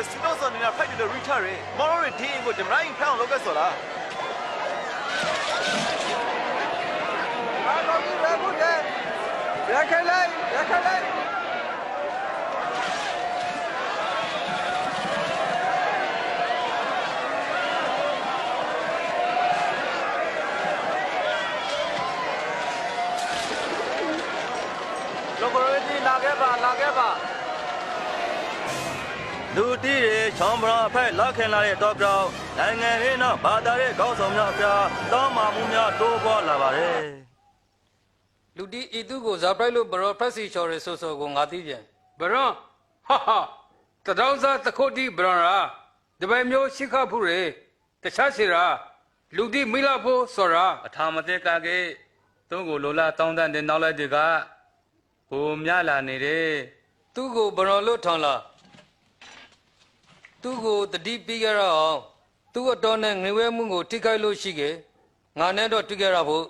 နိုင်ရစတော့စနေတာဖိုက်တယ်ရီချာရဲမော်ရီဒီအင်ကိုဒမိုင်းဖောင်းလောက်ကဆော်လားအားလုံးကြီးပဲဘူးလေရခိုင်လိုက်ရခိုင်လိုက် လောကရတီလာခဲ့ပါလာခဲ့ပါ လူတီးရဲ့ချောင်းပရာဖက်လက်ခင်လာတဲ့တော့ကြောင်နိုင်ငံရင်းတော့ဘာသာရဲ့ကောင်းဆောင်များပြတောင်းမာမှုများတိုးပွားလာပါတယ်လူတီဤသူကိုဇာပရိုက်လို့ဘရောဖက်စီချော်ရဆိုဆိုကိုငါသိပြန်ဘရွန်ဟာဟာတတောင်းစားတခုတ်တီဘရွန်ရာဒီပိုင်မျိုးရှိခဖူရေတခြားစီရာလူတီမိလာဖို့စော်ရာအထာမသက်ကကေသူ့ကိုလိုလာတောင်းတတဲ့နောက်လိုက်တွေကဘုံမြလာနေတယ်သူ့ကိုဘရောလို့ထောင်လာ သူ့ကိုတတိပြီးကြရအောင်သူ့အတော်နဲ့ငွေဝဲမှုကိုထိခိုက်လို့ရှိခဲ့ငါနဲ့တော့တွေ့ကြရဖို့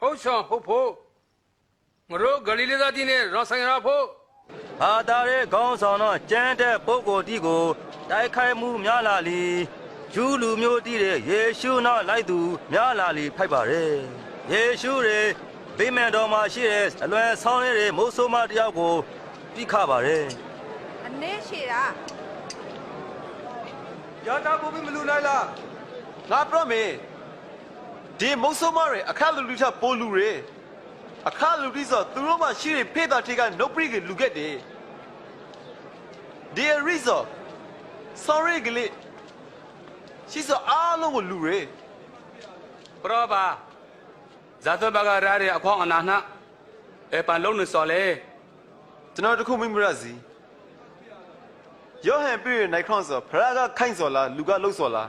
ဟုတ်ဆောင်ဟုတ်ဖို့ငါတို့ဂလိလေသာတီနဲ့ရောဆိုင်ရာဖို့ဘာသာရဲ့ကောင်းဆောင်တော့ကျမ်းတဲ့ပုဂ္ဂိုလ်တီကိုတိုက်ခိုက်မှုများလာလီဂျူးလူမျိုးတီတဲ့ယေရှုနောက်လိုက်သူများလာလီဖိုက်ပါတယ်ယေရှုရဲ့ ဗိမာန်တော်မှာရှိတဲ့အလွယ်ဆောင်းတဲ့မိုးဆိုးမတယောက်ကိုတိခပါတယ်အနည်းရှိတာရတာကိုမလူနိုင်လားငါပြမေဒီမုတ်ဆိုးမတွေအခက်လူလူချပိုလူတွေအခက်လူတိဆိုသူတို့မှရှိတဲ့ဖေးတာထေကနှုတ်ပရိကလူခဲ့တယ်ဒီရီဆို sorry ကလေးရှိစအားလုံးကိုလူတွေပရောပါ ဇာတ်ဘကရာရအခေါအနာနာအပန်လုံးနေစော်လေကျွန်တော်တခုမိမရစီယောဟန်ပြည့်နိုင်ခွန်ဆိုဖရာကခိုင်စော်လားလူကလှုပ်စော်လား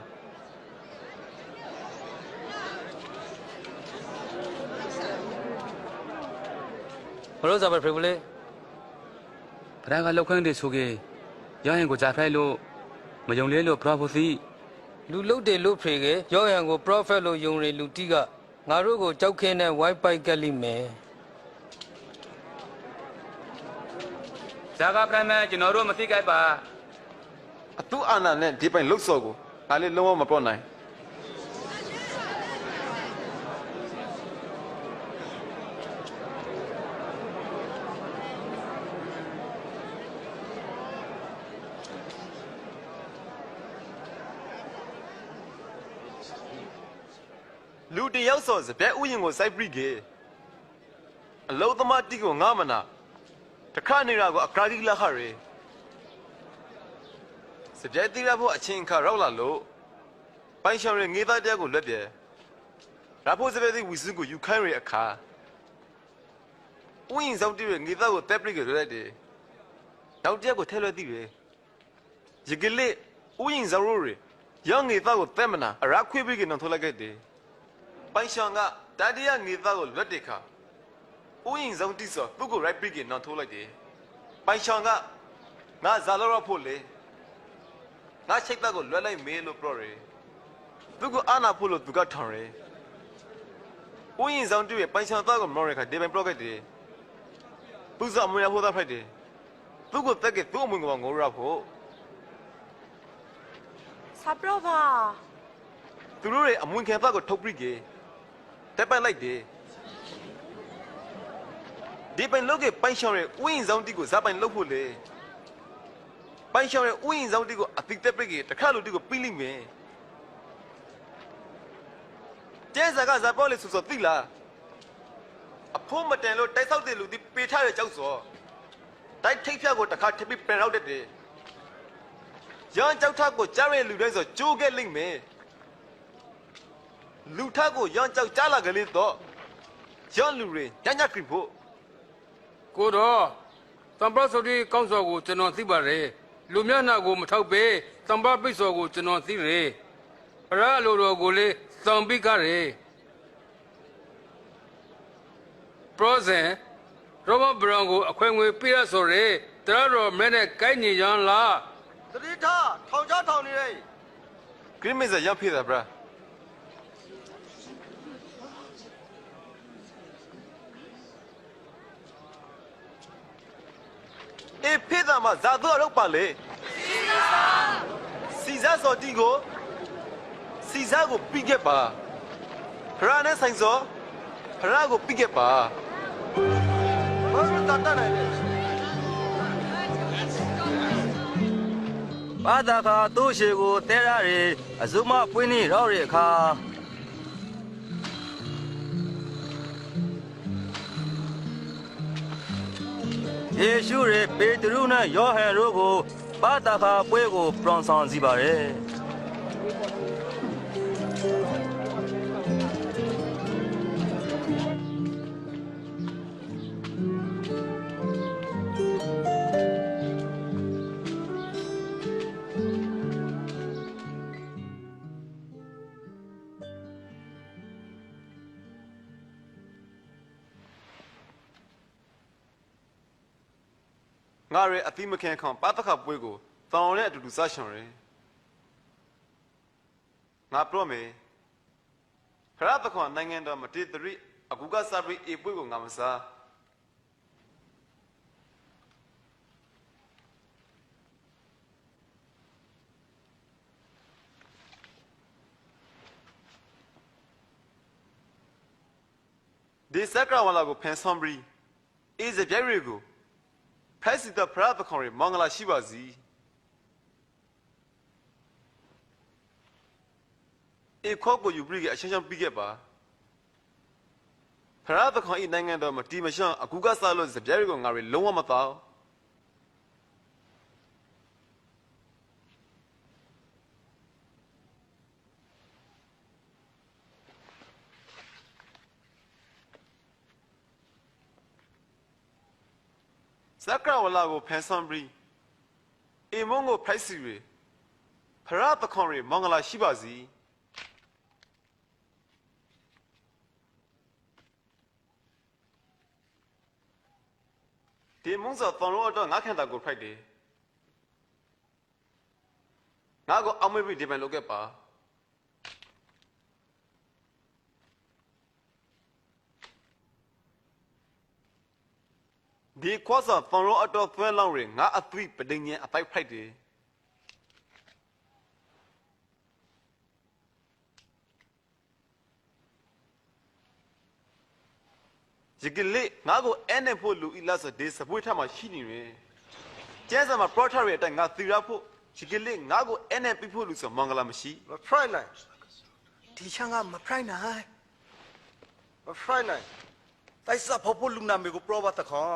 ဘရောဇာပရိုက်ဖလေဖရာကလောက်ခန်းတဲ့ဆိုကေရဟင်ကိုဂျာဖိုက်လို့မယုံလဲလို့ပရောဖစီလူလုတ်တယ်လို့ဖေခဲ့ရောဟန်ကိုပရောဖက်လို့ယုံရလူတီက ငါတို့ကိုကြောက်ခင်းတဲ့ဝိုင်းပိုက်ကက်လိမယ်ဇာကပရမန်ကျွန်တော်တို့မသိကြပါအတူအာနာနဲ့ဒီပိုင်လှုပ်စော်ကိုဒါလေးလုံးဝမပေါ်နိုင် လူတယောက်စောစပြဲဥယျင်ကိုစိုက်ပရိကေအလုံးသမားတိကိုငါမနာတခါနေတာကိုအကရာကြီးလာခရဲစပြဲတိရဖို့အချင်းအခါရောက်လာလို့ပိုင်ရှောင်ရငေးသားတရားကိုလွတ်ပြဲရာဖို့စပြဲတိဝီစင်းကိုယူခိုင်းရအခါဥယျင်ဆောင်တိရငေးသားကိုတက်ပရိကေလွတ်လိုက်တယ်နောက်တရားကိုထဲလွှဲသိတယ်ရကလေးဥယျင်ဆောင်ရရောငေးသားကိုတက်မနာအရာခွေးပရိကေနော်ထုတ်လိုက်ခဲ့တယ် ပိုင်ရှောင်ကတတိယငေသားကိုလွတ်တဲ့ခါဥယျင်ဆောင်တိဆိုသူ့ကို right pick နော်ထိုးလိုက်တယ်ပိုင်ရှောင်ကငါဇာလောရဖို့လေငါချိတ်သက်ကိုလွတ်လိုက်မေးလို့ပြောတယ်သူကအာနာဖို့လို့သူကထောင်တယ်ဥယျင်ဆောင်တူရဲ့ပိုင်ရှောင်သားကိုမောရခါဒီပိုင်ပလော့ခဲ့တယ်သူစအမွေရဖို့သားဖိုက်တယ်သူကိုတက်ကသူ့အမွေကငိုရဖို့ဆပ်ပရောပါသူတို့ရဲ့အမွေခံသားကိုထုတ်ပြီးကေ တက်ပိုက်လိုက်တယ်ဒီပိုင်လောက်ကပိုင်ရှောင်းရဲ့ဥယျင်ဆောင်တီကိုဇာပိုင်လောက်ဖို့လေပိုင်ရှောင်းရဲ့ဥယျင်ဆောင်တီကိုအတိတက်ပရိကေတခါလို့တီကိုပြီးလိမ့်မယ်ကျဲစားကဇာပေါ်လေဆူဆိုသိလားအဖိုးမတန်လို့တိုက်ဆောက်တဲ့လူဒီပေထားရဲ့ကြောက်စောတိုက်ထိတ်ဖြတ်ကိုတခါထပ်ပြီးပြန်ရောက်တတ်တယ်ရန်ကြောက်ထက်ကိုကြားရတဲ့လူတိုင်းဆိုကြိုးခဲ့လိမ့်မယ် လူထက်ကိုရန်ကြောက်ကြားလာကြလေတော့ရန်လူတွေညညကရင်ဖို့ကိုတော့တံပရဆိုဒီကောင်းစော်ကိုကျွန်တော်သိပါတယ်လူမျက်နှာကိုမထောက်ပေတံပရပိတ်စော်ကိုကျွန်တော်သိတယ်ဘရအလိုတော်ကိုလေသံပိကရဲပရောဇင်ရောမဘရောင်ကိုအခွင့်အငွေပြရဆိုရဲတရတော်မဲနဲ့ကိုင်းညီရန်လားတတိထားထောင်ချထောင်နေတယ်ဂရင်းမစ်ရန်ဖိတာဗျာ အေးဖိတာမှာဇာတော့တော့ပါလေစီစာစောတီကိုစီစာကိုပြီးခဲ့ပါဖရာနဲ့ဆိုင်စောဖရာကိုပြီးခဲ့ပါဘာလို့တတ်တတ်နေလဲဘာသာခါတို့ရှိကိုတဲရရအစုမပွင်းနေတော့ရခါ ယေရှုရဲ့ပေတရုနဲ့ယောဟန်တို့ကိုဘာသာခါပွဲကိုပရွန်ဆောင်စီပါရယ် ငါရဲ့အတိမခံခံပတ်သက်ခပွဲကိုတောင်းနဲ့အတူတူစရှောင်ရယ်ငါပြောမယ်ဖရတ်ခွန်နိုင်ငံတော်မတေတရီအခုကစားပြီးအပွဲကိုငါမစားဒီစက်ကရဝလာကိုဖန်ဆောင်ပြီးအေးစပြိုင်ရီကို ဖက်စီတဖရတ်ခေါ်ရမင်္ဂလာရှိပါစီအေးခေါ်ကိုယူပြီးကအရှင်းရှင်းပြီးခဲ့ပါဖရတ်ခေါ်ဤနိုင်ငံတော်မှာတီမရှန်အခုကစားလို့စပြိုင်ရီကိုငါတွေလုံးဝမတော့စ က်ကရဝလာကိုဖန်ဆောင်ပြီးအေမုံကိုဖိုက်စီရီဖရတ်ခေါ်ရမင်္ဂလာရှိပါစီဒီမုံစောတောင်လို့တော့ငါခန့်တာကိုဖိုက်တယ်ငါကိုအမေပြီးဒီပန်လုပ်ခဲ့ပါ ဒီခွာစာတောင်လို့အတော့သွဲလောင်းရင်ငါအသွိပဒင်းရင်အပိုက်ဖိုက်တယ်ဒီကလေးငါကိုအဲ့နဲ့ဖို့လူဤလားဆိုဒီစပွေးထမှာရှိနေတယ်ကျန်းစာမှာ product ရဲ့အတိုင်းငါသီရဖို့ဒီကလေးငါကိုအဲ့နဲ့ပြဖို့လူဆိုမင်္ဂလာမရှိ မဖရိုက်နိုင်ဒီချန်ကမဖရိုက်နိုင်မဖရိုက်နိုင်တိုက်စဖို့ဖို့လူနာမေကိုပရောဘာတခေါ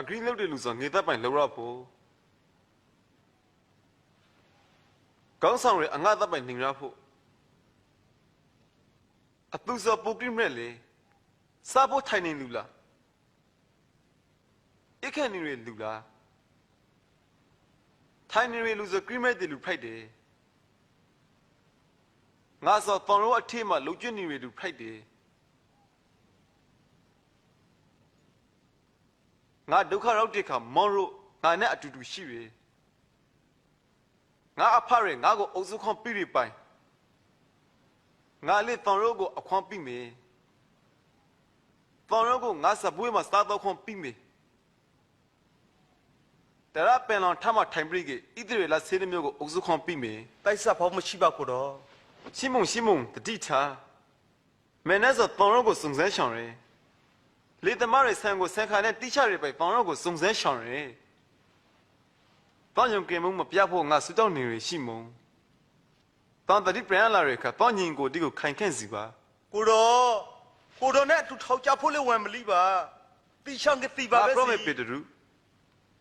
agree လုပ်တဲ့လူဆိုငေသက်ပိုင်လောက်ရဖို့ကောင်းဆောင်ရအငါသက်ပိုင်နေရဖို့အတူစပုတ်ကိမဲ့လေစားဖို့ထိုင်နေလူလားအိခန့်နေရလူလားထိုင်နေရလူဆိုကိမဲ့တဲ့လူဖိုက်တယ်ငါဆိုတောင်ရောအထက်မှာလုံကျွနေရလူဖိုက်တယ် ငါဒုက္ခရောက်တဲ့ခါမောင်တို့ငါနဲ့အတူတူရှိရယ်ငါအဖရငါကိုအုပ်စုခွန်ပြပြပိုင်ငါလေတောင်ရောကိုအခွန်ပြမယ်တောင်ရောကိုငါစပွေးမှာစားတော့ခွန်ပြမယ်တရပင်လောင်ထမထိုင်ပြိကေဣသရေလဆေးမျိုးကိုအုပ်စုခွန်ပြမယ်တိုက်စဖို့မရှိပါကိုတော့ရှင်းမုံရှင်းမုံတတိထားမင်းနဲ့ဆိုတောင်ရောကိုစုံစမ်းရှောင်ရယ် လေသမားရဲ့ဆန်ကိုဆန်ခါနဲ့တိချရပိုင်တောင်ရောကိုစုံစမ်းရှောင်ရယ်တောင်ယုံကင်မုံမပြဖို့ငါစူတောင်းနေရရှိမုံတန်တတိပြန်လာရခါတောင်းညင်ကိုဒီကိုခိုင်ခန့်စီပါကိုတော်ကိုတော်နဲ့အတူထောက်ကြဖို့လည်းဝန်မလီပါတီချောင်းကတီပါဘာပဲပရောမေပေတရူ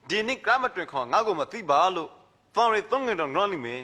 ဒီနေ့ကမတွင်ခေါငါ့ကိုမသိပါလို့တောင်းရသုံးငယ်တော့ငေါလိမေ